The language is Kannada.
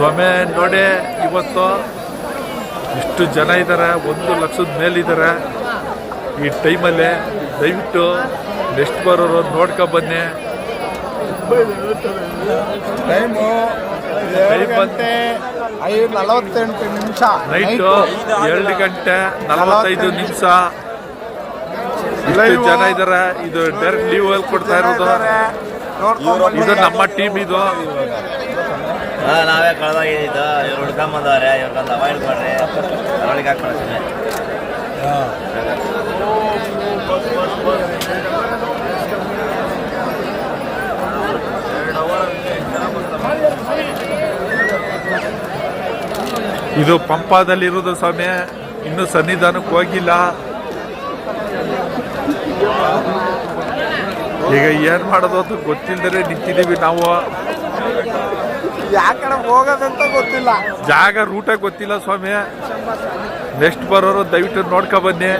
ಸ್ವಾಮಿ ನೋಡಿ ಇವತ್ತು ಇಷ್ಟು ಜನ ಇದ್ದಾರೆ ಒಂದು ಲಕ್ಷದ ಮೇಲಿದ್ದಾರೆ ಈ ಟೈಮಲ್ಲಿ ದಯವಿಟ್ಟು ನೆಕ್ಸ್ಟ್ ಬರೋರು ನೋಡ್ಕೊ ಬನ್ನಿ. ಟೈಮು ಐದು ನಲವತ್ತೆಂಟು ನಿಮಿಷ. ನೈಟು ಎರಡು ಗಂಟೆ ನಲವತ್ತೈದು ನಿಮಿಷ. ಇಷ್ಟು. ಜನ ಇದ್ದಾರೆ ಇದು ಡೈರೆಕ್ಟ್ ಲೀವ್ ಅಲ್ಲಿ ಕೊಡ್ತಾ ಇರೋದು. ಇದು ನಮ್ಮ ಟೀಮ್ ಇದು. ನಾವೇ ಕಳೆದೋಗಿದ್ದು ಇವ್ರು ಹುಡ್ಕೊಂಬಂದವ್ರೆ ಇವ್ರಿಗೊಂದು ಅವಾಯ್ಡ್ ಮಾಡ್ರಿ. ಅವಳಿಗೆ ಹಾಕ್ಬೇಡ ಇದು ಇದು ಪಂಪಾದಲ್ಲಿರೋದು ಸ್ವಾಮಿ. ಇನ್ನು ಸನ್ನಿಧಾನಕ್ಕೆ ಹೋಗಿಲ್ಲ. ಈಗ ಏನ್ ಮಾಡೋದು ಅಂತ ಗೊತ್ತಿಲ್ಲದೆ ನಿಂತಿದ್ದೀವಿ ನಾವು. ಯಾಕಡೆ ಹೋಗೋದಂತ ಗೊತ್ತಿಲ್ಲ. ಜಾಗ ರೂಟ ಗೊತ್ತಿಲ್ಲ ಸ್ವಾಮಿ. ನೆಕ್ಸ್ಟ್ ಬರೋರು ದಯವಿಟ್ಟು ನೋಡ್ಕೊ ಬನ್ನಿ.